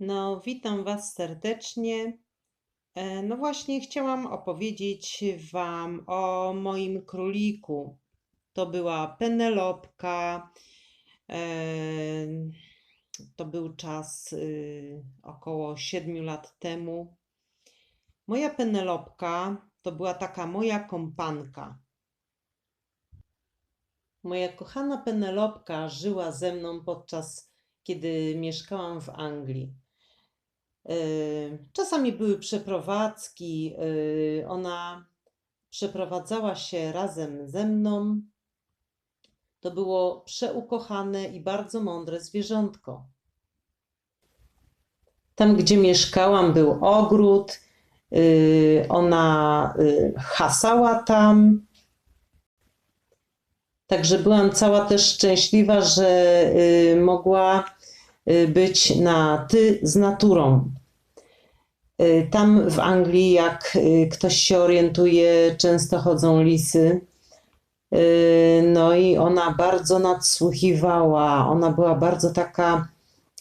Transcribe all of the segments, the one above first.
No, witam Was serdecznie. E, No właśnie, chciałam opowiedzieć Wam o moim króliku. To była Penelopka. E, To był czas y, około 7 lat temu. Moja Penelopka to była taka moja kompanka. Moja kochana Penelopka żyła ze mną podczas kiedy mieszkałam w Anglii. Yy, Czasami były przeprowadzki. yy, Ona przeprowadzała się razem ze mną. To było przeukochane i bardzo mądre zwierzątko. Tam, gdzie mieszkałam, był ogród. yy, Ona hasała tam. Także byłam cała też szczęśliwa, że mogła być na ty z naturą. Y, Tam w Anglii, jak y, ktoś się orientuje, często chodzą lisy. Y, No i ona bardzo nadsłuchiwała. Ona była bardzo taka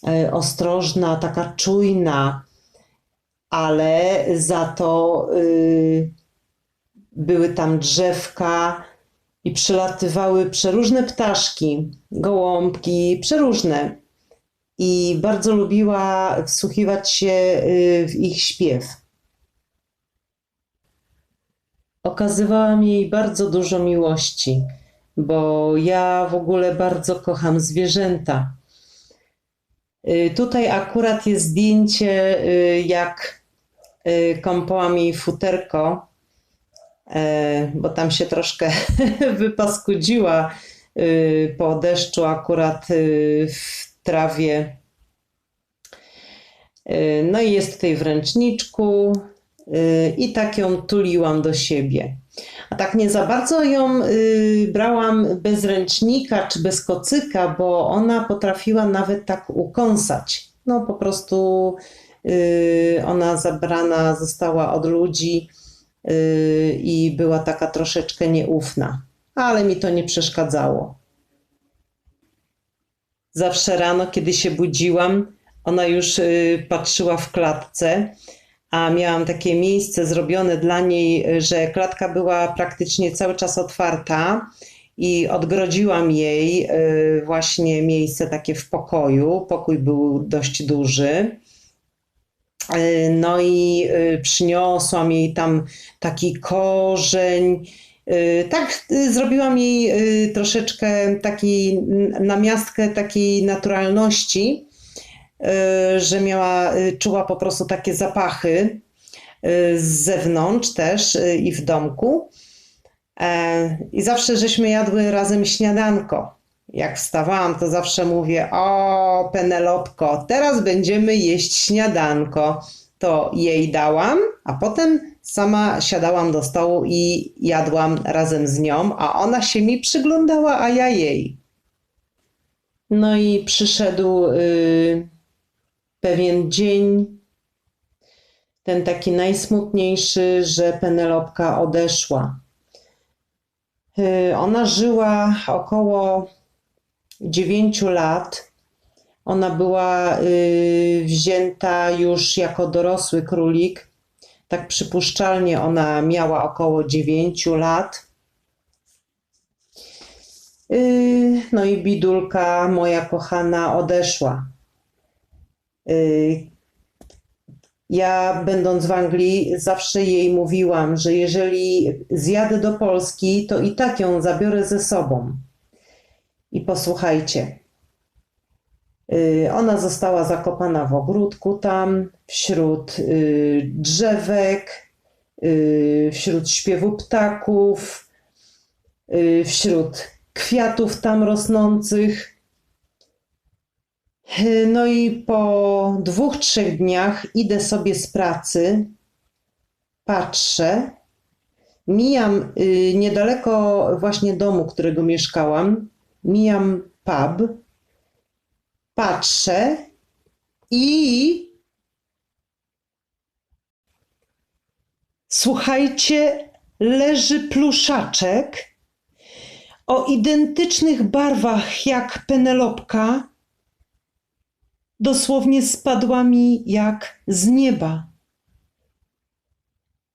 y, ostrożna, taka czujna, ale za to y, były tam drzewka i przylatywały przeróżne ptaszki, gołąbki, przeróżne. I bardzo lubiła wsłuchiwać się y, w ich śpiew. Okazywałam jej bardzo dużo miłości, bo ja w ogóle bardzo kocham zwierzęta. Y, Tutaj akurat jest zdjęcie, y, jak kąpałam jej futerko, e, bo tam się troszkę wypaskudziła po deszczu akurat w trawie. Y, No i jest tutaj w ręczniczku y, i tak ją tuliłam do siebie. A tak nie za bardzo ją y, brałam bez ręcznika czy bez kocyka, bo ona potrafiła nawet tak ukąsać. No po prostu ona zabrana została od ludzi i była taka troszeczkę nieufna, ale mi to nie przeszkadzało. Zawsze rano, kiedy się budziłam, ona już y, patrzyła w klatce, a miałam takie miejsce zrobione dla niej, że klatka była praktycznie cały czas otwarta i odgrodziłam jej y, właśnie miejsce takie w pokoju. Pokój był dość duży. Y, No i przyniosłam jej tam taki korzeń. Y, Tak y, zrobiłam jej y, troszeczkę taki n- namiastkę takiej naturalności, że miała, czuła po prostu takie zapachy z zewnątrz też i w domku. E, I zawsze żeśmy jadły razem śniadanko. Jak wstawałam, to zawsze mówię: O, Penelopko, teraz będziemy jeść śniadanko. To jej dałam, a potem sama siadałam do stołu i jadłam razem z nią, a ona się mi przyglądała, a ja jej. No i przyszedł y, pewien dzień, ten taki najsmutniejszy, że Penelopka odeszła. Y, Ona żyła około 9 lat. Ona była y, wzięta już jako dorosły królik. Tak przypuszczalnie ona miała około 9 lat. Y, No i bidulka, moja kochana, odeszła. Y, Ja, będąc w Anglii, zawsze jej mówiłam, że jeżeli zjadę do Polski, to i tak ją zabiorę ze sobą. I posłuchajcie, ona została zakopana w ogródku tam, wśród y, drzewek, y, wśród śpiewu ptaków, y, wśród kwiatów tam rosnących. Y, No i po dwóch, trzech dniach idę sobie z pracy, patrzę, mijam y, niedaleko właśnie domu, którego mieszkałam, mijam pub, patrzę i słuchajcie, leży pluszaczek o identycznych barwach jak Penelopka dosłownie spadła mi jak z nieba.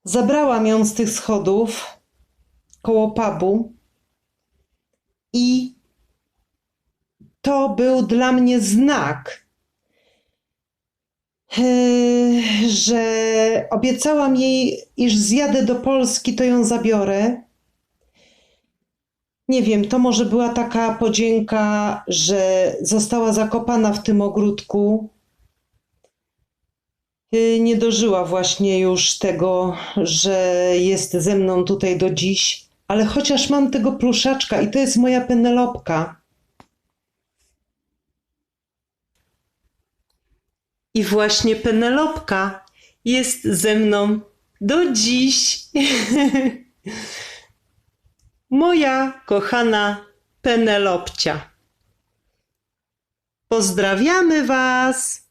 Zabrałam ją z tych schodów koło pubu i to był dla mnie znak, Eee, że obiecałam jej, iż zjadę do Polski, to ją zabiorę. Nie wiem, to może była taka podzięka, że została zakopana w tym ogródku. Eee, Nie dożyła właśnie już tego, że jest ze mną tutaj do dziś, ale chociaż mam tego pluszaczka i to jest moja Penelopka. I właśnie Penelopka jest ze mną do dziś. Moja kochana Penelopcia. Pozdrawiamy Was!